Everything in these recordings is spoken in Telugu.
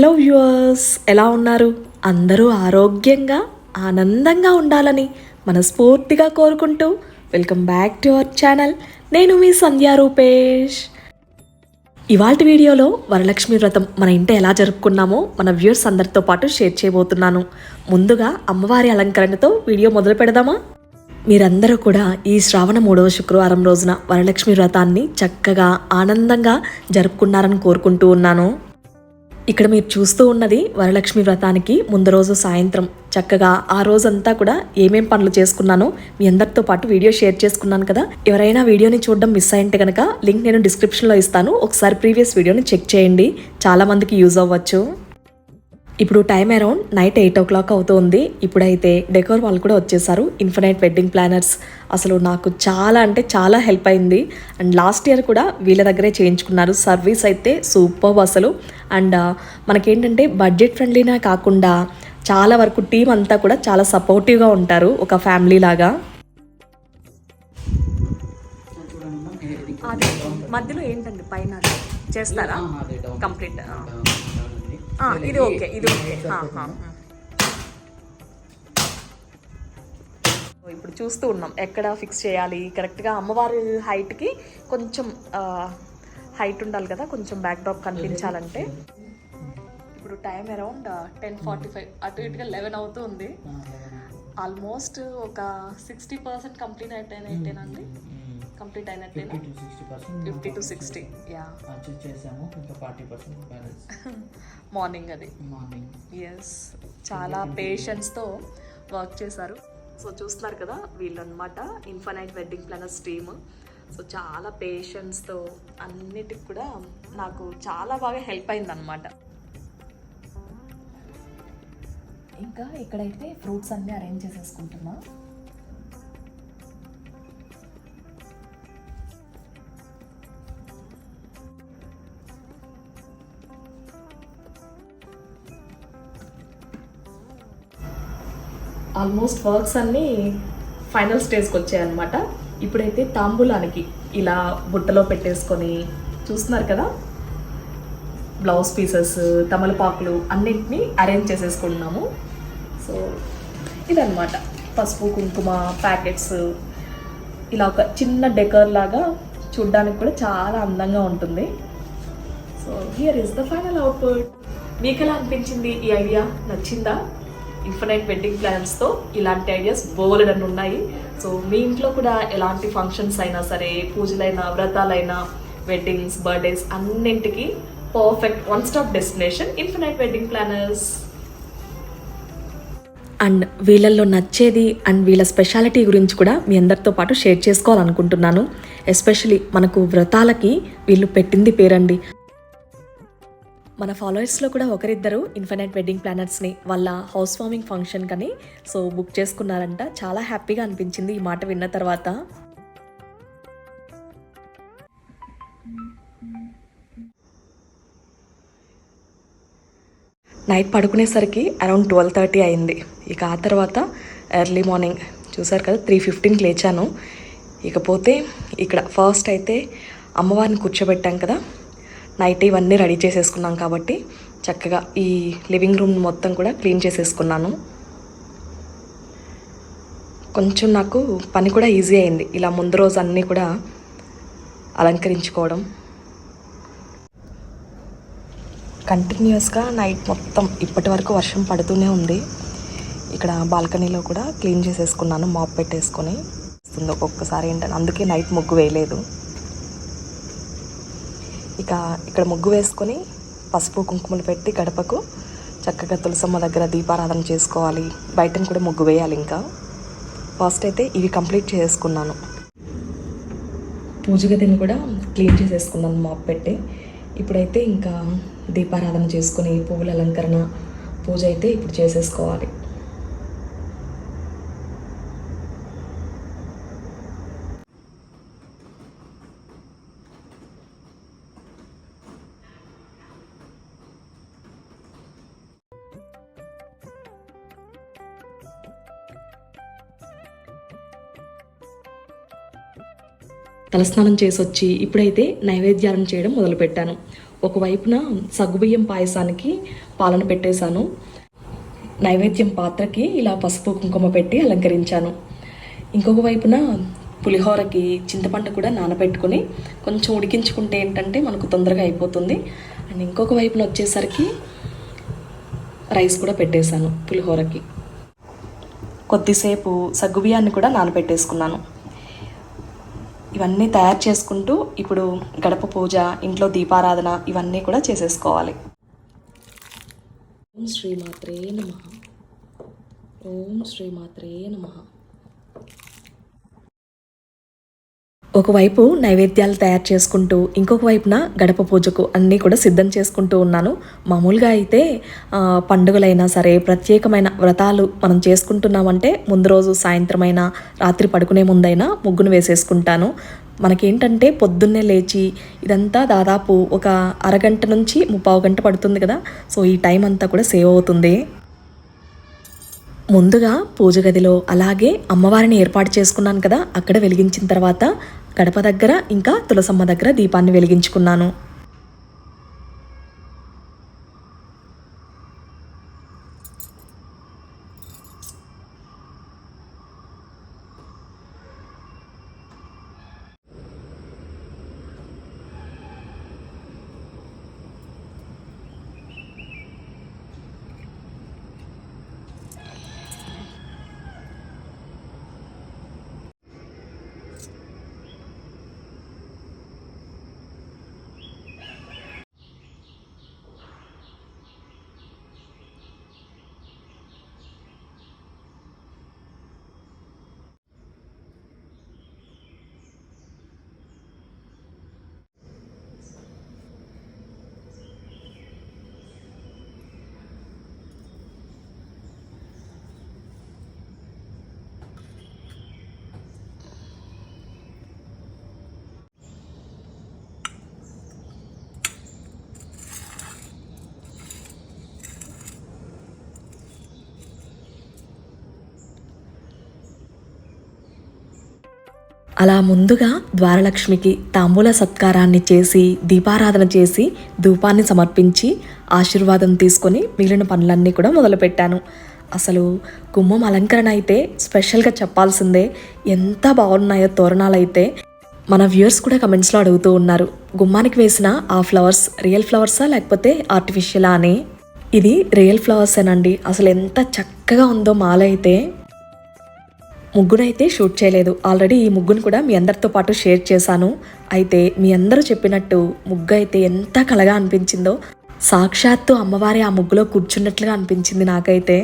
హలో వ్యూవర్స్ ఎలా ఉన్నారు? అందరూ ఆరోగ్యంగా ఆనందంగా ఉండాలని మనస్ఫూర్తిగా కోరుకుంటూ welcome back to our channel నేను మీ సంధ్యా రూపేష్. ఇవాళ వీడియోలో వరలక్ష్మి వ్రతం మన ఇంట ఎలా జరుపుకున్నామో మన వ్యూవర్స్ అందరితో పాటు షేర్ చేయబోతున్నాను. ముందుగా అమ్మవారి అలంకరణతో వీడియో మొదలు పెడదామా? మీరందరూ కూడా ఈ శ్రావణ మూడవ శుక్రవారం రోజున వరలక్ష్మి వ్రతాన్ని చక్కగా ఆనందంగా జరుపుకున్నారని కోరుకుంటూ ఉన్నాను. ఇక్కడ మీరు చూస్తూ ఉన్నది వరలక్ష్మి వ్రతానికి ముందు రోజు సాయంత్రం. చక్కగా ఆ రోజంతా కూడా ఏమేం పనులు చేసుకున్నానో మీ అందరితో పాటు వీడియో షేర్ చేసుకున్నాను కదా. ఎవరైనా వీడియోని చూడడం మిస్ అయింటే కనుక లింక్ నేను డిస్క్రిప్షన్లో ఇస్తాను. ఒకసారి ప్రీవియస్ వీడియోని చెక్ చేయండి. చాలా మందికి యూజ్ అవ్వచ్చు. ఇప్పుడు time around night eight o'clock అవుతుంది. ఇప్పుడైతే డెకోర్ వాళ్ళు కూడా వచ్చేసారు. ఇన్ఫినైట్ వెడ్డింగ్ ప్లానర్స్ అసలు నాకు చాలా అంటే చాలా హెల్ప్ అయింది. అండ్ లాస్ట్ ఇయర్ కూడా వీళ్ళ దగ్గరే చేయించుకున్నారు. సర్వీస్ అయితే సూపర్ అసలు. అండ్ మనకేంటంటే బడ్జెట్ ఫ్రెండ్లీనే కాకుండా చాలా వరకు టీం అంతా కూడా చాలా సపోర్టివ్గా ఉంటారు. ఒక ఫ్యామిలీ లాగా. అది మధ్యలో ఏంటండి? పైన చేస్తారా? కంప్లీట్ ఇది ఓకే ఇది ఓకే ఇప్పుడు చూస్తూ ఉన్నాం ఎక్కడ ఫిక్స్ చేయాలి కరెక్ట్గా అమ్మవారి హైట్కి కొంచెం హైట్ ఉండాలి కదా? కొంచెం బ్యాక్ డ్రాప్ కనిపించాలంటే. ఇప్పుడు time around ten forty five అటు ఇటుగా లెవెన్ అవుతుంది. ఆల్మోస్ట్ ఒక సిక్స్టీ పర్సెంట్ కంప్లీట్ అయిపోయినట్టేనండి కంప్లీట్ అయినట్టేనా ఫిఫ్టీ టు సిక్స్టీ యా చేసాము ఇంకా ఫార్టీ పర్సెంట్ బ్యాలెన్స్ మార్నింగ్ అది. మార్నింగ్ ఎస్ చాలా పేషెన్స్తో వర్క్ చేశారు. సో చూస్తున్నారు కదా వీళ్ళు అనమాట infinite wedding planners team so చాలా పేషెన్స్తో అన్నిటికి కూడా నాకు చాలా బాగా హెల్ప్ అయింది అనమాట ఇంకా ఇక్కడైతే ఫ్రూట్స్ అన్నీ అరేంజ్ చేసేసుకుంటున్నా. ఆల్మోస్ట్ వర్క్స్ అన్నీ ఫైనల్ స్టేజ్కి వచ్చాయన్నమాట ఇప్పుడైతే తాంబూలానికి ఇలా బుట్టలో పెట్టేసుకొని చూస్తున్నారు కదా? బ్లౌజ్ పీసెస్ తమలపాకులు అన్నింటినీ అరేంజ్ చేసేసుకుంటున్నాము. సో ఇదన్నమాట. పసుపు కుంకుమ ప్యాకెట్స్. ఇలా ఒక చిన్న డెకర్ లాగా చూడ్డానికి కూడా చాలా అందంగా ఉంటుంది. So here is the final output మీకు ఎలా అనిపించింది ఈ ఐడియా? నచ్చిందా? ఇన్ఫినైట్ వెడ్డింగ్ ప్లాన్స్తో ఇలాంటి ఐడియాస్ బోలెడన్ని ఉన్నాయి. సో మీ ఇంట్లో కూడా ఎలాంటి ఫంక్షన్స్ అయినా సరే పూజలైనా వ్రతాలైనా వెడ్డింగ్స్ బర్త్డేస్ అన్నింటికి perfect one stop destination infinite wedding planners and వీళ్ళల్లో నచ్చేది అండ్ వీళ్ళ స్పెషాలిటీ గురించి కూడా మీ అందరితో పాటు షేర్ చేసుకోవాలనుకుంటున్నాను. ఎస్పెషలీ మనకు వ్రతాలకి వీళ్ళు పెట్టింది పేరండి. మన ఫాలోవర్స్లో కూడా ఒకరిద్దరు ఇన్ఫినైట్ వెడ్డింగ్ ప్లానర్స్ని వాళ్ళ హౌస్ వార్మింగ్ ఫంక్షన్ కని సో బుక్ చేసుకున్నారంట. చాలా హ్యాపీగా అనిపించింది ఈ మాట విన్న తర్వాత. నైట్ పడుకునేసరికి అరౌండ్ ట్వెల్వ్ థర్టీ అయింది. ఇక ఆ తర్వాత ఎర్లీ మార్నింగ్ చూసారు కదా త్రీ ఫిఫ్టీన్కి లేచాను. ఇకపోతే ఇక్కడ ఫస్ట్ అయితే అమ్మవారిని కూర్చోబెట్టాం కదా నైట్ ఇవన్నీ రెడీ చేసేసుకున్నాం కాబట్టి చక్కగా ఈ లివింగ్ రూమ్ మొత్తం కూడా క్లీన్ చేసేసుకున్నాను. కొంచెం నాకు పని కూడా ఈజీ అయింది. ఇలా ముందు రోజు అన్నీ కూడా అలంకరించుకోవడం. కంటిన్యూస్గా నైట్ మొత్తం ఇప్పటి వరకు వర్షం పడుతూనే ఉంది. ఇక్కడ బాల్కనీలో కూడా క్లీన్ చేసేసుకున్నాను మాప్ పెట్టేసుకొని. వస్తుంది ఒక్కొక్కసారి ఏంటంటే అందుకే నైట్ ముగ్గు వేయలేదు. ఇక ఇక్కడ ముగ్గు వేసుకొని పసుపు కుంకుమలు పెట్టి గడపకు చక్కగా తులసమ్మ దగ్గర దీపారాధన చేసుకోవాలి. బయటను కూడా ముగ్గు వేయాలి ఇంకా. ఫస్ట్ అయితే ఇవి కంప్లీట్ చేసుకున్నాను. పూజ గదిని కూడా క్లీన్ చేసేసుకున్నాను మాప్ పెట్టి. ఇప్పుడైతే ఇంకా దీపారాధన చేసుకుని పువ్వుల అలంకరణ పూజ అయితే ఇప్పుడు చేసేసుకోవాలి. తలస్నానం చేసి వచ్చి ఇప్పుడైతే నైవేద్యాలను చేయడం మొదలుపెట్టాను. ఒకవైపున సగ్గుబియ్యం పాయసానికి పాలన పెట్టేశాను. నైవేద్యం పాత్రకి ఇలా పసుపు కుంకుమ పెట్టి అలంకరించాను. ఇంకొక వైపున పులిహోరకి చింతపండు కూడా నానబెట్టుకొని కొంచెం ఉడికించుకుంటే ఏంటంటే మనకు తొందరగా అయిపోతుంది. అండ్ ఇంకొక వైపున వచ్చేసరికి రైస్ కూడా పెట్టేశాను పులిహోరకి. కొద్దిసేపు సగ్గుబియ్యాన్ని కూడా నానబెట్టేసుకున్నాను. ఇవన్నీ తయారు చేసుకుంటూ ఇప్పుడు గడప పూజ ఇంట్లో దీపారాధన ఇవన్నీ కూడా చేసేసుకోవాలి. ఓం శ్రీమాత్రే నమ. ఓం శ్రీమాత్రే నమ. ఒకవైపు నైవేద్యాలు తయారు చేసుకుంటూ ఇంకొక వైపున గడప పూజకు అన్నీ కూడా సిద్ధం చేసుకుంటూ ఉన్నాను. మామూలుగా అయితే పండుగలైనా సరే ప్రత్యేకమైన వ్రతాలు మనం చేసుకుంటున్నామంటే ముందు రోజు సాయంత్రమైనా రాత్రి పడుకునే ముందైనా ముగ్గును వేసేసుకుంటాను. మనకేంటంటే పొద్దున్నే లేచి ఇదంతా దాదాపు ఒక అరగంట నుంచి ముప్పావు గంట పడుతుంది కదా సో ఈ టైం అంతా కూడా సేవ్ అవుతుంది. ముందుగా పూజ గదిలో అలాగే అమ్మవారిని ఏర్పాటు చేసుకున్నాను కదా అక్కడ వెలిగించిన తర్వాత గడప దగ్గర ఇంకా తులసమ్మ దగ్గర దీపాన్ని వెలిగించుకున్నాను. అలా ముందుగా ద్వారలక్ష్మికి తాంబూల సత్కారాన్ని చేసి దీపారాధన చేసి ధూపాన్ని సమర్పించి ఆశీర్వాదం తీసుకొని మిగిలిన పనులన్నీ కూడా మొదలుపెట్టాను. అసలు గుమ్మం అలంకరణ అయితే స్పెషల్గా చెప్పాల్సిందే. ఎంత బాగున్నాయో తోరణాలు అయితే మన వ్యూయర్స్ కూడా కమెంట్స్లో అడుగుతూ ఉన్నారు. గుమ్మానికి వేసిన ఆ ఫ్లవర్స్ రియల్ ఫ్లవర్సా లేకపోతే ఆర్టిఫిషియలా అని? ఇది రియల్ ఫ్లవర్సేనండి. అసలు ఎంత చక్కగా ఉందో మాల అయితే ముగ్గునైతే షూట్ చేయలేదు. ఆల్రెడీ ఈ ముగ్గును కూడా మీ అందరితో పాటు షేర్ చేశాను. అయితే మీ అందరూ చెప్పినట్టు ముగ్గు అయితే ఎంత కలగా అనిపించిందో సాక్షాత్తు అమ్మవారి ఆ ముగ్గులో కూర్చున్నట్లుగా అనిపించింది నాకైతే.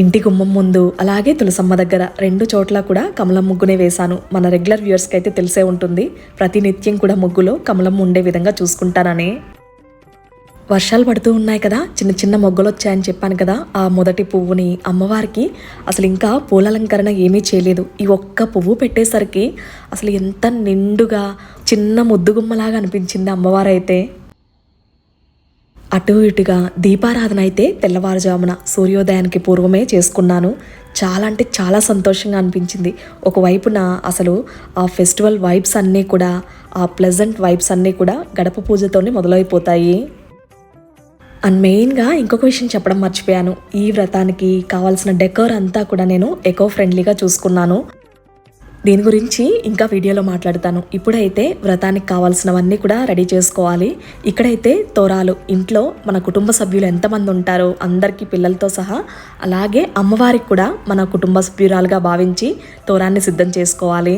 ఇంటి గుమ్మం ముందు అలాగే తులసమ్మ దగ్గర రెండు చోట్ల కూడా కమలం ముగ్గునే వేశాను. మన రెగ్యులర్ వ్యూయర్స్కి అయితే తెలిసే ఉంటుంది ప్రతి నిత్యం కూడా ముగ్గులో కమలం ఉండే విధంగా చూసుకుంటానని. వర్షాలు పడుతూ ఉన్నాయి కదా చిన్న చిన్న మొగ్గలు వచ్చాయని చెప్పాను కదా ఆ మొదటి పువ్వుని అమ్మవారికి అసలు ఇంకా పూలలంకరణ ఏమీ చేయలేదు. ఈ ఒక్క పువ్వు పెట్టేసరికి అసలు ఎంత నిండుగా చిన్న ముద్దుగుమ్మలాగా అనిపించింది అమ్మవారైతే. అటు ఇటుగా దీపారాధన అయితే తెల్లవారుజామున సూర్యోదయానికి పూర్వమే చేసుకున్నాను. చాలా అంటే చాలా సంతోషంగా అనిపించింది. ఒకవైపున అసలు ఆ ఫెస్టివల్ వైబ్స్ అన్నీ కూడా ఆ ప్లెజెంట్ వైబ్స్ అన్నీ కూడా గడప పూజతోనే మొదలైపోతాయి. అండ్ మెయిన్గా ఇంకొక విషయం చెప్పడం మర్చిపోయాను. ఈ వ్రతానికి కావాల్సిన డెకోర్ అంతా కూడా నేను ఎకో ఫ్రెండ్లీగా చూసుకున్నాను. దీని గురించి ఇంకా వీడియోలో మాట్లాడతాను. ఇప్పుడైతే వ్రతానికి కావాల్సినవన్నీ కూడా రెడీ చేసుకోవాలి. ఇక్కడైతే తోరాలు ఇంట్లో మన కుటుంబ సభ్యులు ఎంతమంది ఉంటారో అందరికీ పిల్లలతో సహా అలాగే అమ్మవారికి కూడా మన కుటుంబ సభ్యురాలుగా భావించి తోరాన్ని సిద్ధం చేసుకోవాలి.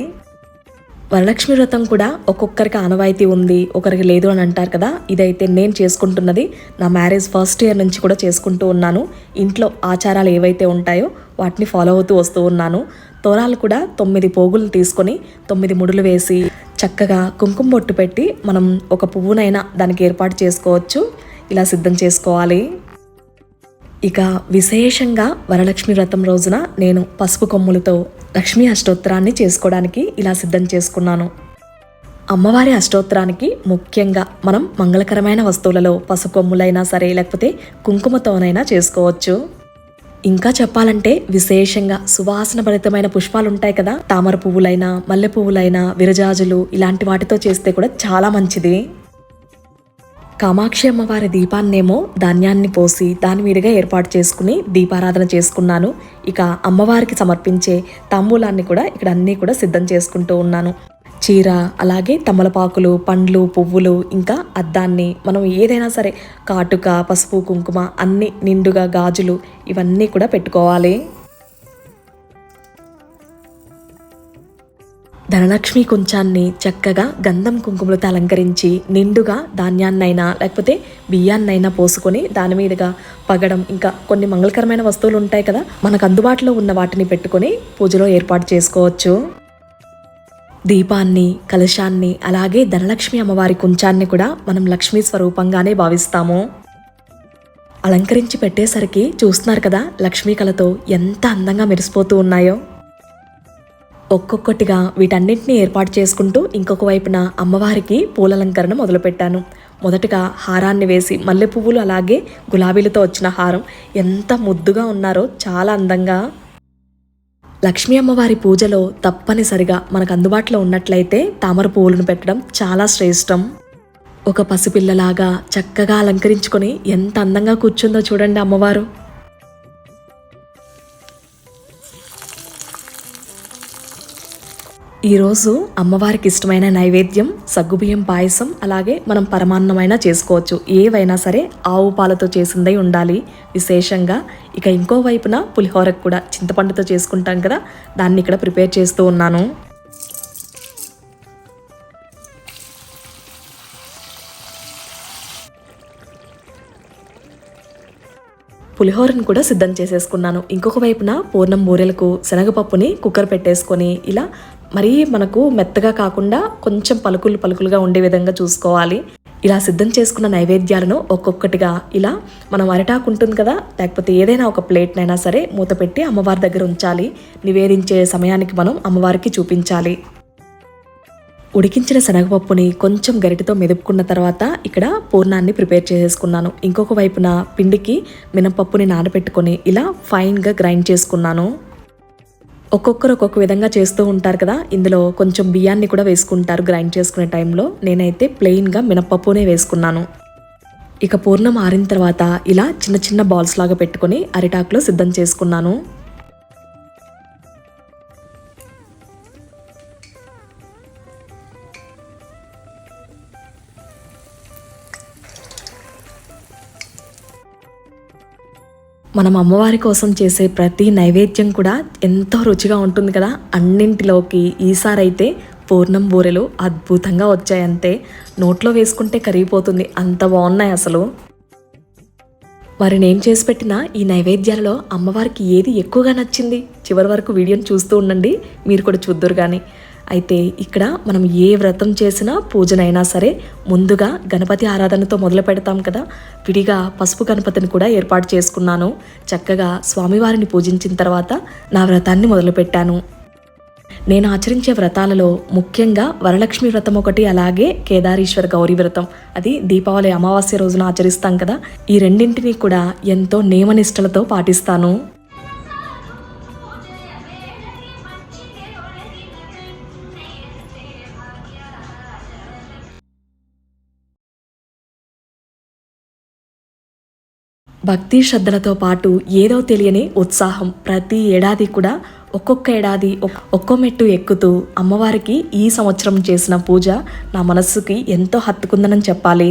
వరలక్ష్మి వ్రతం కూడా ఒక్కొక్కరికి ఆనవాయితీ ఉంది ఒకరికి లేదు అని అంటారు కదా. ఇదైతే నేను చేసుకుంటున్నది. నా మ్యారేజ్ ఫస్ట్ ఇయర్ నుంచి కూడా చేసుకుంటూ ఉన్నాను. ఇంట్లో ఆచారాలు ఏవైతే ఉంటాయో వాటిని ఫాలో అవుతూ వస్తూ ఉన్నాను. తోరాలు కూడా తొమ్మిది పోగులు తీసుకొని తొమ్మిది ముడులు వేసి చక్కగా కుంకుమ బొట్టు పెట్టి మనం ఒక పువ్వునైనా దానికి ఏర్పాటు చేసుకోవచ్చు. ఇలా సిద్ధం చేసుకోవాలి. ఇక విశేషంగా వరలక్ష్మి వ్రతం రోజున నేను పసుపు కొమ్ములతో లక్ష్మీ అష్టోత్తరాన్ని చేసుకోవడానికి ఇలా సిద్ధం చేసుకున్నాను. అమ్మవారి అష్టోత్తరానికి ముఖ్యంగా మనం మంగళకరమైన వస్తువులలో పసుకొమ్ములైనా సరే లేకపోతే కుంకుమతోనైనా చేసుకోవచ్చు. ఇంకా చెప్పాలంటే విశేషంగా సువాసన భరితమైన పుష్పాలు ఉంటాయి కదా తామర పువ్వులైనా మల్లె పువ్వులైనా విరజాజులు ఇలాంటి వాటితో చేస్తే కూడా చాలా మంచిది. కామాక్షి అమ్మవారి దీపాన్నేమో ధాన్యాన్ని పోసి దాని మీదుగా ఏర్పాటు చేసుకుని దీపారాధన చేసుకున్నాను. ఇక అమ్మవారికి సమర్పించే తాంబూలాన్ని కూడా ఇక్కడ అన్నీ కూడా సిద్ధం చేసుకుంటూ ఉన్నాను. చీర అలాగే తమలపాకులు పండ్లు పువ్వులు ఇంకా అద్దాన్ని మనం ఏదైనా సరే కాటుక పసుపు కుంకుమ అన్ని నిండుగా గాజులు ఇవన్నీ కూడా పెట్టుకోవాలి. ధనలక్ష్మి కుంచాన్ని చక్కగా గంధం కుంకుమలతో అలంకరించి నిండుగా ధాన్యాన్నైనా లేకపోతే బియ్యాన్నైనా పోసుకొని దాని మీదుగా పగడం ఇంకా కొన్ని మంగళకరమైన వస్తువులు ఉంటాయి కదా మనకు అందుబాటులో ఉన్న వాటిని పెట్టుకొని పూజలో ఏర్పాటు చేసుకోవచ్చు. దీపాన్ని కలశాన్ని అలాగే ధనలక్ష్మి అమ్మవారి కుంచాన్ని కూడా మనం లక్ష్మీ స్వరూపంగానే భావిస్తాము. అలంకరించి పెట్టేసరికి చూస్తున్నారు కదా లక్ష్మీ కళతో ఎంత అందంగా మెరిసిపోతూ ఉన్నాయో. ఒక్కొక్కటిగా వీటన్నింటినీ ఏర్పాటు చేసుకుంటూ ఇంకొక వైపున అమ్మవారికి పూలలంకరణ మొదలుపెట్టాను. మొదటగా హారాన్ని వేసి మల్లె పువ్వులు అలాగే గులాబీలతో వచ్చిన హారం ఎంత ముద్దుగా ఉన్నారో చాలా అందంగా. లక్ష్మీ అమ్మవారి పూజలో తప్పనిసరిగా మనకు అందుబాటులో ఉన్నట్లయితే తామర పువ్వులను పెట్టడం చాలా శ్రేష్టం. ఒక పసిపిల్లలాగా చక్కగా అలంకరించుకొని ఎంత అందంగా కూర్చుందో చూడండి అమ్మవారు. ఈరోజు అమ్మవారికి ఇష్టమైన నైవేద్యం సగ్గుబియ్యం పాయసం అలాగే మనం పరమాన్నమైనా చేసుకోవచ్చు. ఏవైనా సరే ఆవు పాలతో చేసిందై ఉండాలి. విశేషంగా ఇక ఇంకో వైపున పులిహోరకు కూడా చింతపండుతో చేసుకుంటాం కదా దాన్ని ఇక్కడ ప్రిపేర్ చేస్తూ ఉన్నాను. పులిహోరను కూడా సిద్ధం చేసేసుకున్నాను. ఇంకొక వైపున పూర్ణం బూరెలకు శనగపప్పుని కుక్కర్ పెట్టేసుకొని ఇలా మరీ మనకు మెత్తగా కాకుండా కొంచెం పలుకులు పలుకులుగా ఉండే విధంగా చూసుకోవాలి. ఇలా సిద్ధం చేసుకున్న నైవేద్యాలను ఒక్కొక్కటిగా ఇలా మనం అరిటాకు ఉంటుంది కదా లేకపోతే ఏదైనా ఒక ప్లేట్నైనా సరే మూత పెట్టి అమ్మవారి దగ్గర ఉంచాలి. నివేదించే సమయానికి మనం అమ్మవారికి చూపించాలి. ఉడికించిన శనగపప్పుని కొంచెం గరిటతో మెదుపుకున్న తర్వాత ఇక్కడ పూర్ణాన్ని ప్రిపేర్ చేసేసుకున్నాను. ఇంకొక వైపున పిండికి మినపప్పుని నానబెట్టుకొని ఇలా ఫైన్గా గ్రైండ్ చేసుకున్నాను. ఒక్కొక్కరు ఒక్కొక్క విధంగా చేస్తూ ఉంటారు కదా. ఇందులో కొంచెం బియ్యాన్ని కూడా వేసుకుంటారు గ్రైండ్ చేసుకునే టైంలో. నేనైతే ప్లెయిన్గా మినప్పప్పునే వేసుకున్నాను. ఇక పూర్ణం ఆరిన తర్వాత ఇలా చిన్న చిన్న బాల్స్ లాగా పెట్టుకొని అరిటాకులో సిద్ధం చేసుకున్నాను. మనం అమ్మవారి కోసం చేసే ప్రతి నైవేద్యం కూడా ఎంతో రుచిగా ఉంటుంది కదా. అన్నింటిలోకి ఈసారైతే పూర్ణం బూరెలు అద్భుతంగా వచ్చాయంతే. నోట్లో వేసుకుంటే కరిగిపోతుంది. అంత బాగున్నాయి అసలు. మరి నేను చేసి పెట్టిన ఈ నైవేద్యాలలో అమ్మవారికి ఏది ఎక్కువగా నచ్చింది? చివరి వరకు వీడియోని చూస్తూ ఉండండి. మీరు కూడా చూద్దరు కానీ అయితే ఇక్కడ మనం ఏ వ్రతం చేసినా పూజనైనా సరే ముందుగా గణపతి ఆరాధనతో మొదలు పెడతాం కదా. విడిగా పసుపు గణపతిని కూడా ఏర్పాటు చేసుకున్నాను. చక్కగా స్వామివారిని పూజించిన తర్వాత నా వ్రతాన్ని మొదలుపెట్టాను నేను ఆచరించే వ్రతాలలో ముఖ్యంగా వరలక్ష్మి వ్రతం ఒకటి అలాగే కేదారీశ్వర గౌరీ వ్రతం. అది దీపావళి అమావాస్య రోజున ఆచరిస్తాం కదా. ఈ రెండింటినీ కూడా ఎంతో నియమనిష్టలతో పాటిస్తాను. భక్తి శ్రద్ధలతో పాటు ఏదో తెలియని ఉత్సాహం ప్రతి ఏడాది కూడా ఒక్కొక్క ఏడాది ఒక్కో మెట్టు ఎక్కుతూ అమ్మవారికి ఈ సంవత్సరం చేసిన పూజ నా మనస్సుకి ఎంతో హత్తుకుందనని చెప్పాలి.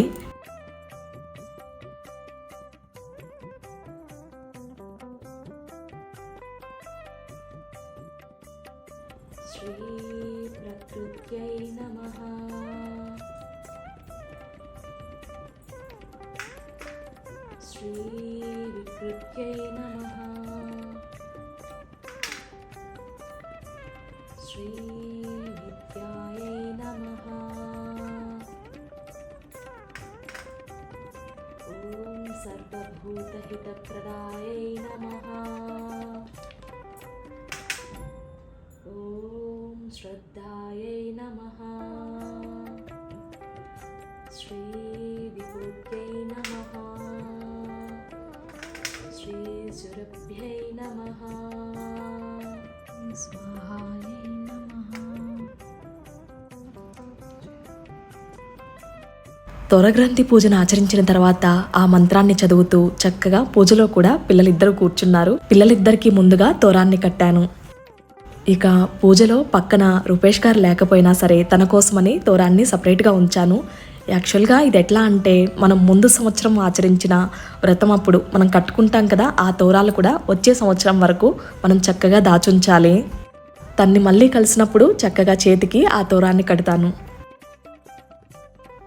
सर्वभूतहितप्रदायै नमः। ॐ श्रद्धायै नमः। श्रीविभूत्यै नमः। श्रीसुरभ्यै नमः। త్వరగ్రంథి పూజను ఆచరించిన తర్వాత ఆ మంత్రాన్ని చదువుతూ చక్కగా పూజలో కూడా పిల్లలిద్దరూ కూర్చున్నారు. పిల్లలిద్దరికీ ముందుగా తోరాన్ని కట్టాను. ఇక పూజలో పక్కన రూపేష్ గారు లేకపోయినా సరే తన కోసమని తోరాన్ని సపరేట్గా ఉంచాను. యాక్చువల్గా ఇది ఎట్లా అంటే మనం ముందు సంవత్సరం ఆచరించిన వ్రతం అప్పుడు మనం కట్టుకుంటాం కదా ఆ తోరాలు కూడా వచ్చే సంవత్సరం వరకు మనం చక్కగా దాచుంచాలి. తన్ని మళ్ళీ కలిసినప్పుడు చక్కగా చేతికి ఆ తోరాన్ని కడతాను.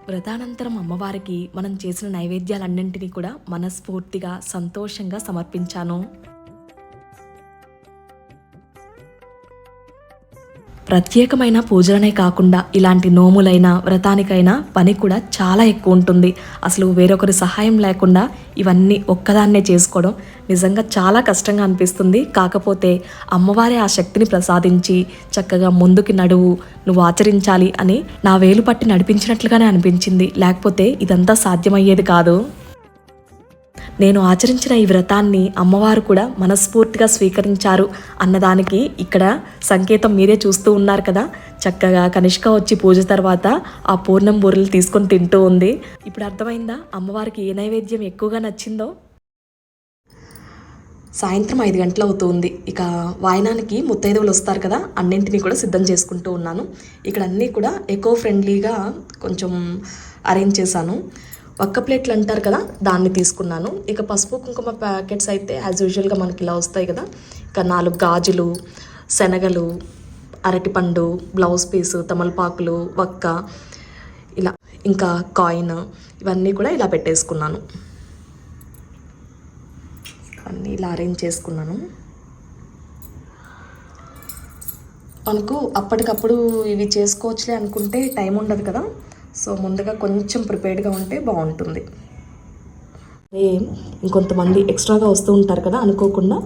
వ్రతానంతరం అమ్మవారికి మనం చేసిన నైవేద్యాలన్నింటినీ కూడా మనస్ఫూర్తిగా సంతోషంగా సమర్పించాను. ప్రత్యేకమైన పూజలనే కాకుండా ఇలాంటి నోములైనా వ్రతానికైనా పని కూడా చాలా ఎక్కువ ఉంటుంది. అసలు వేరొకరి సహాయం లేకుండా ఇవన్నీ ఒక్కదాన్నే చేసుకోవడం నిజంగా చాలా కష్టంగా అనిపిస్తుంది. కాకపోతే అమ్మవారే ఆ శక్తిని ప్రసాదించి చక్కగా ముందుకి నడువు నువ్వు ఆచరించాలి అని నా వేలు పట్టి నడిపించినట్లుగానే అనిపించింది. లేకపోతే ఇదంతా సాధ్యమయ్యేది కాదు. నేను ఆచరించిన ఈ వ్రతాన్ని అమ్మవారు కూడా మనస్ఫూర్తిగా స్వీకరించారు అన్నదానికి ఇక్కడ సంకేతం మీరే చూస్తూ ఉన్నారు కదా. చక్కగా కనిష్క వచ్చి పూజ తర్వాత ఆ పూర్ణం బూరెలు తీసుకొని తింటూ ఉంది. ఇప్పుడు అర్థమైందా? అమ్మవారికి ఏ నైవేద్యం ఎక్కువగా నచ్చిందో? సాయంత్రం ఐదు గంటలు అవుతుంది. ఇక వాయనానికి ముత్తైదువులు వస్తారు కదా అన్నింటినీ కూడా సిద్ధం చేసుకుంటూ ఉన్నాను. ఇక్కడ అన్నీ కూడా ఎకో ఫ్రెండ్లీగా కొంచెం అరేంజ్ చేశాను. ఒక్క ప్లేట్లు అంటారు కదా దాన్ని తీసుకున్నాను. ఇక పసుపు కుంకుమ ప్యాకెట్స్ అయితే యాజ్ యూజువల్గా మనకి ఇలా వస్తాయి కదా. ఇక నాలుగు గాజులు శనగలు అరటిపండు బ్లౌజ్ పీసు తమలపాకులు వక్క ఇలా ఇంకా కాయిన్ ఇవన్నీ కూడా ఇలా పెట్టేసుకున్నాను. అన్నీ ఇలా అరేంజ్ చేసుకున్నాను. మనకు అప్పటికప్పుడు ఇవి చేసుకోవచ్చులే అనుకుంటే టైం ఉండదు కదా. సో ముందుగా కొంచెం ప్రిపేర్డ్గా ఉంటే బాగుంటుంది. ఇంకొంతమంది ఎక్స్ట్రాగా వస్తూ ఉంటారు కదా అనుకోకుండా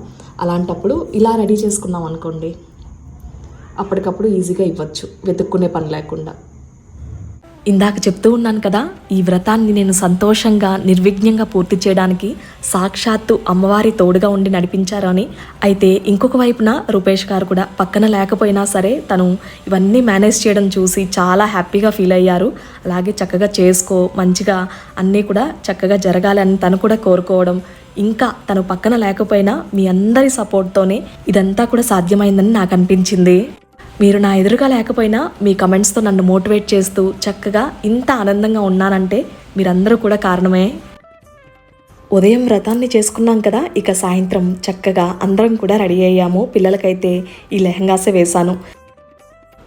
అలాంటప్పుడు ఇలా రెడీ చేసుకున్నాం అనుకోండి. అప్పటికప్పుడు ఈజీగా ఇవ్వచ్చు వెతుక్కునే పని లేకుండా. ఇందాక చెప్తూ ఉన్నాను కదా ఈ వ్రతాన్ని నేను సంతోషంగా నిర్విఘ్నంగా పూర్తి చేయడానికి సాక్షాత్తు అమ్మవారి తోడుగా ఉండి నడిపించారు అని. అయితే ఇంకొక వైపున రూపేష్ గారు కూడా పక్కన లేకపోయినా సరే తను ఇవన్నీ మేనేజ్ చేయడం చూసి చాలా హ్యాపీగా ఫీల్ అయ్యారు. అలాగే చక్కగా చేసుకో మంచిగా అన్నీ కూడా చక్కగా జరగాలని తను కూడా కోరుకోవడం ఇంకా తను పక్కన లేకపోయినా మీ అందరి సపోర్ట్తోనే ఇదంతా కూడా సాధ్యమైందని నాకు అనిపించింది. మీరు నా ఎదురుగా లేకపోయినా మీ కమెంట్స్తో నన్ను మోటివేట్ చేస్తూ చక్కగా ఇంత ఆనందంగా ఉన్నానంటే మీరందరూ కూడా కారణమే. ఉదయం వ్రతాన్ని చేసుకున్నాం కదా ఇక సాయంత్రం చక్కగా అందరం కూడా రెడీ అయ్యాము పిల్లలకైతే ఈ లెహంగాసే వేశాను.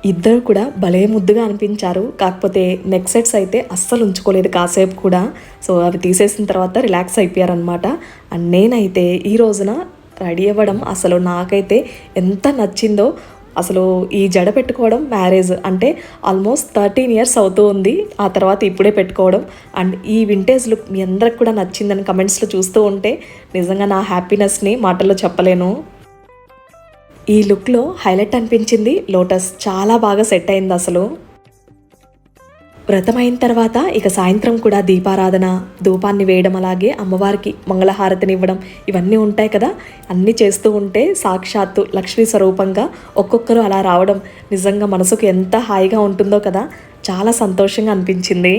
ఇద్దరు కూడా భలే ముద్దుగా అనిపించారు కాకపోతే నెక్ సెట్స్ అయితే అస్సలు ఉంచుకోలేదు కాసేపు కూడా. సో అవి తీసేసిన తర్వాత రిలాక్స్ అయిపోయారనమాట అండ్ నేనైతే ఈ రోజున రెడీ అవ్వడం అసలు నాకైతే ఎంత నచ్చిందో అసలు ఈ జడ పెట్టుకోవడం మ్యారేజ్ అంటే ఆల్మోస్ట్ థర్టీన్ ఇయర్స్ అవుతూ ఉంది. ఆ తర్వాత ఇప్పుడే పెట్టుకోవడం. అండ్ ఈ వింటేజ్ లుక్ మీ అందరికి కూడా నచ్చిందని కమెంట్స్లో చూస్తూ ఉంటే నిజంగా నా హ్యాపీనెస్ని మాటల్లో చెప్పలేను. ఈ లుక్లో హైలైట్ అనిపించింది. లోటస్ చాలా బాగా సెట్ అయింది అసలు. వ్రతం అయిన తర్వాత ఇక సాయంత్రం కూడా దీపారాధన ధూపాన్ని వేయడం అలాగే అమ్మవారికి మంగళహారతినివ్వడం ఇవన్నీ ఉంటాయి కదా. అన్నీ చేస్తూ ఉంటే సాక్షాత్తు లక్ష్మీ స్వరూపంగా ఒక్కొక్కరు అలా రావడం నిజంగా మనసుకు ఎంత హాయిగా ఉంటుందో కదా. చాలా సంతోషంగా అనిపించింది.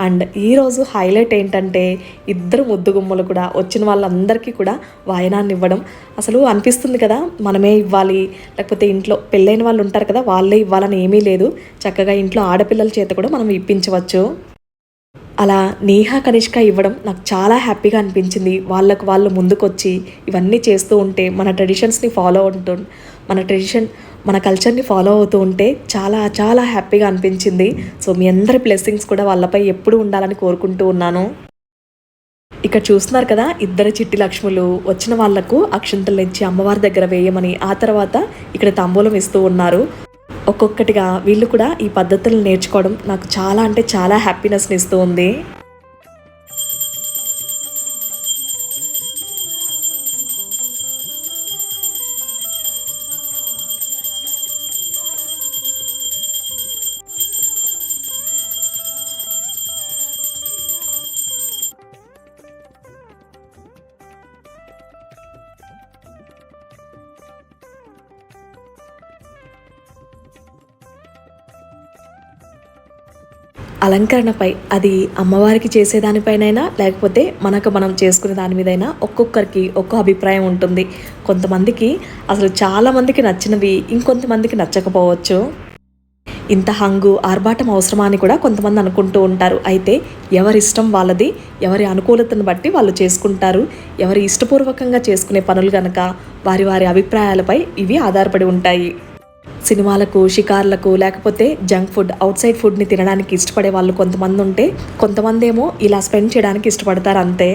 అండ్ ఈరోజు హైలైట్ ఏంటంటే ఇద్దరు ముద్దుగుమ్మలు కూడా వచ్చిన వాళ్ళందరికీ కూడా వాయనాన్ని ఇవ్వడం. అసలు అనిపిస్తుంది కదా మనమే ఇవ్వాలి లేకపోతే ఇంట్లో పెళ్ళైన వాళ్ళు ఉంటారు కదా వాళ్ళే ఇవ్వాలని ఏమీ లేదు. చక్కగా ఇంట్లో ఆడపిల్లల చేత కూడా మనం ఇప్పించవచ్చు. అలా నేహా కనిష్క ఇవ్వడం నాకు చాలా హ్యాపీగా అనిపించింది. వాళ్ళకు వాళ్ళు ముందుకొచ్చి ఇవన్నీ చేస్తూ ఉంటే మన ట్రెడిషన్స్ని ఫాలో అవుతూ మన ట్రెడిషన్ మన కల్చర్ని ఫాలో అవుతూ ఉంటే చాలా చాలా హ్యాపీగా అనిపించింది. సో మీ అందరి బ్లెస్సింగ్స్ కూడా వాళ్ళపై ఎప్పుడూ ఉండాలని కోరుకుంటూ ఉన్నాను. ఇక్కడ చూస్తున్నారు కదా ఇద్దరు చిట్టి లక్ష్ములు వచ్చిన వాళ్ళకు అక్షంతలు ఇచ్చి అమ్మవారి దగ్గర వేయమని ఆ తర్వాత ఇక్కడ తాంబూలం ఇస్తూ ఉన్నారు. ఒక్కొక్కటిగా వీళ్ళు కూడా ఈ పద్ధతులను నేర్చుకోవడం నాకు చాలా అంటే చాలా హ్యాపీనెస్ని ఇస్తూ ఉంది. అలంకరణపై అది అమ్మవారికి చేసేదానిపైనైనా లేకపోతే మనకు మనం చేసుకునే దాని మీదైనా ఒక్కొక్కరికి ఒక్కో అభిప్రాయం ఉంటుంది. కొంతమందికి అసలు చాలామందికి నచ్చినవి ఇంకొంతమందికి నచ్చకపోవచ్చు. ఇంత హంగు ఆర్భాటం అవసరమా అని కూడా కొంతమంది అనుకుంటూ ఉంటారు. అయితే ఎవరి ఇష్టం వాళ్ళది ఎవరి అనుకూలతను బట్టి వాళ్ళు చేసుకుంటారు. ఎవరి ఇష్టపూర్వకంగా చేసుకునే పనులు కనుక వారి వారి అభిప్రాయాలపై ఇవి ఆధారపడి ఉంటాయి. సినిమాలకు షికార్లకు లేకపోతే జంక్ ఫుడ్ అవుట్ సైడ్ ఫుడ్ని తినడానికి ఇష్టపడే వాళ్ళు కొంతమంది ఉంటే కొంతమంది ఏమో ఇలా స్పెండ్ చేయడానికి ఇష్టపడతారు అంతే.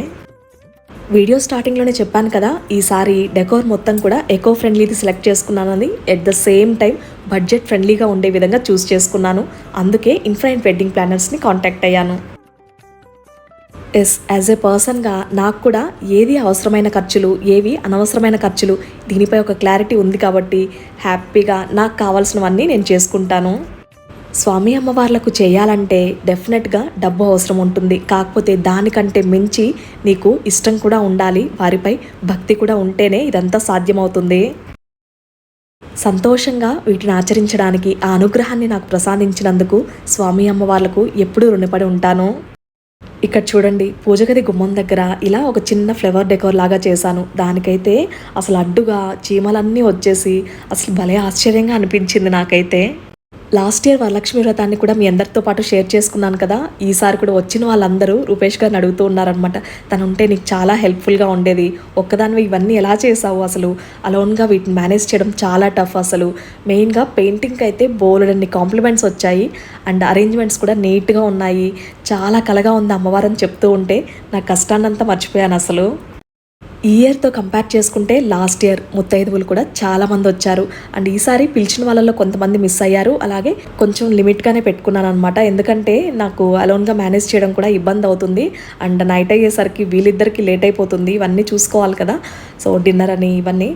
వీడియో స్టార్టింగ్లోనే చెప్పాను కదా ఈసారి డెకోర్ మొత్తం కూడా ఎకో ఫ్రెండ్లీది select చేసుకున్నానని at the same time budget ఫ్రెండ్లీగా ఉండే విధంగా చూస్ చేసుకున్నాను. అందుకే ఇన్ఫ్రాయిన్ వెడ్డింగ్ ప్లానర్స్ని కాంటాక్ట్ అయ్యాను. ఎస్ యాజ్ ఏ పర్సన్గా నాకు కూడా ఏది అవసరమైన ఖర్చులు ఏవి అనవసరమైన ఖర్చులు దీనిపై ఒక క్లారిటీ ఉంది కాబట్టి హ్యాపీగా నాకు కావాల్సినవన్నీ నేను చేసుకుంటాను. స్వామి అమ్మవార్లకు చేయాలంటే డెఫినెట్గా డబ్బు అవసరం ఉంటుంది. కాకపోతే దానికంటే మించి నీకు ఇష్టం కూడా ఉండాలి. వారిపై భక్తి కూడా ఉంటేనే ఇదంతా సాధ్యమవుతుంది. సంతోషంగా వీటిని ఆచరించడానికి ఆ అనుగ్రహాన్ని నాకు ప్రసాదించినందుకు స్వామి అమ్మవార్లకు ఎప్పుడూ రుణపడి ఉంటాను. ఇక్కడ చూడండి పూజ గది గుమ్మం దగ్గర ఇలా ఒక చిన్న ఫ్లవర్ డెకోర్ లాగా చేశాను. దానికైతే అసలు అడ్డుగా చీమలన్నీ వచ్చేసి అసలు భలే ఆశ్చర్యంగా అనిపించింది నాకైతే. లాస్ట్ ఇయర్ వరలక్ష్మి వ్రతాన్ని కూడా మీ అందరితో పాటు షేర్ చేసుకున్నాను కదా. ఈసారి కూడా వచ్చిన వాళ్ళందరూ రూపేష్ గారిని అడుగుతూ ఉన్నారనమాట తను ఉంటే నీకు చాలా హెల్ప్ఫుల్గా ఉండేది. ఒక్కదానివి ఇవన్నీ ఎలా చేసావు అసలు? అలోన్గా వీటిని మేనేజ్ చేయడం చాలా టఫ్ అసలు. మెయిన్గా పెయింటింగ్కి అయితే బోలెడన్ని కాంప్లిమెంట్స్ వచ్చాయి. అండ్ అరేంజ్మెంట్స్ కూడా నీట్గా ఉన్నాయి. చాలా కలగా ఉంది అమ్మవారని చెప్తూ ఉంటే నా కష్టాన్నంతా మర్చిపోయాను అసలు. ఈ ఇయర్తో కంపేర్ చేసుకుంటే లాస్ట్ ఇయర్ ముత్తైదువులు కూడా చాలా మంది వచ్చారు. అండ్ ఈసారి పిలిచిన వాళ్ళలో కొంతమంది మిస్ అయ్యారు. అలాగే కొంచెం లిమిట్గానే పెట్టుకున్నాను అనమాట ఎందుకంటే నాకు అలోన్గా మేనేజ్ చేయడం కూడా ఇబ్బంది అవుతుంది. అండ్ నైట్ అయ్యేసరికి వీళ్ళిద్దరికి లేట్ అయిపోతుంది. ఇవన్నీ చూసుకోవాలి కదా. సో డిన్నర్ అని ఇవన్నీ.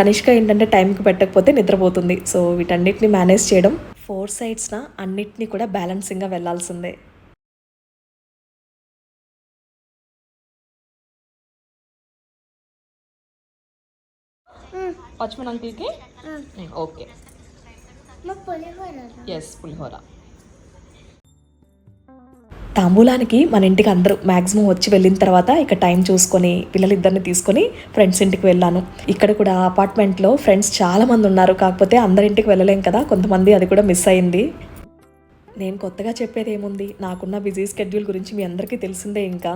కనిష్క ఏంటంటే టైంకి పెట్టకపోతే నిద్రపోతుంది. సో వీటన్నిటిని మేనేజ్ చేయడం ఫోర్ సైడ్స్న అన్నిటినీ కూడా బ్యాలెన్సింగ్గా వెళ్ళాల్సిందే. వాచ్మెన్ అంకిల్కి ఓకే మా పులిహోర ఎస్ పులిహోర తాంబూలానికి మన ఇంటికి అందరూ మ్యాక్సిమం వచ్చి వెళ్ళిన తర్వాత ఇక టైం చూసుకొని పిల్లలిద్దరిని తీసుకొని ఫ్రెండ్స్ ఇంటికి వెళ్ళాను. ఇక్కడ కూడా అపార్ట్మెంట్లో ఫ్రెండ్స్ చాలా మంది ఉన్నారు. కాకపోతే అందరింటికి వెళ్ళలేం కదా. కొంతమంది అది కూడా మిస్ అయింది. నేను కొత్తగా చెప్పేది ఏముంది? నాకున్న బిజీ స్కెడ్యూల్ గురించి మీ అందరికీ తెలిసిందే ఇంకా.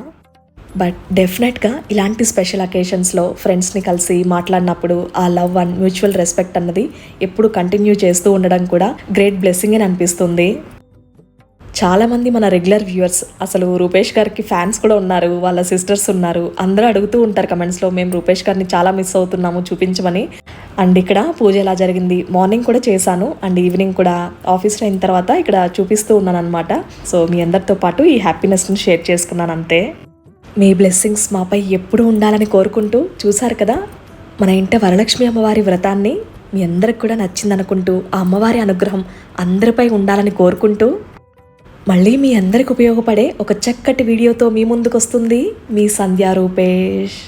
బట్ డెఫినెట్గా ఇలాంటి స్పెషల్ అకేషన్స్లో ఫ్రెండ్స్ని కలిసి మాట్లాడినప్పుడు ఆ లవ్ అండ్ మ్యూచువల్ రెస్పెక్ట్ అన్నది ఎప్పుడు కంటిన్యూ చేస్తూ ఉండడం కూడా గ్రేట్ బ్లెస్సింగ్ అని అనిపిస్తుంది. చాలామంది మన రెగ్యులర్ వ్యూవర్స్ అసలు రూపేష్ గారికి ఫ్యాన్స్ కూడా ఉన్నారు వాళ్ళ సిస్టర్స్ ఉన్నారు అందరూ అడుగుతూ ఉంటారు కమెంట్స్లో మేము రూపేష్ గారిని చాలా మిస్ అవుతున్నాము చూపించమని. అండ్ ఇక్కడ పూజ ఎలా జరిగింది? మార్నింగ్ కూడా చేశాను అండ్ ఈవినింగ్ కూడా ఆఫీస్లో అయిన తర్వాత ఇక్కడ చూపిస్తూ ఉన్నాను అనమాట సో మీ అందరితో పాటు ఈ హ్యాపీనెస్ని షేర్ చేసుకున్నాను అంతే. మీ బ్లెస్సింగ్స్ మాపై ఎప్పుడూ ఉండాలని కోరుకుంటూ చూశారు కదా? మన ఇంట వరలక్ష్మి అమ్మవారి వ్రతాన్ని మీ అందరికి కూడా నచ్చిందనుకుంటూ ఆ అమ్మవారి అనుగ్రహం అందరిపై ఉండాలని కోరుకుంటూ మళ్ళీ మీ అందరికి ఉపయోగపడే ఒక చక్కటి వీడియోతో మీ ముందుకు వస్తుంది మీ సంధ్యా రూపేష్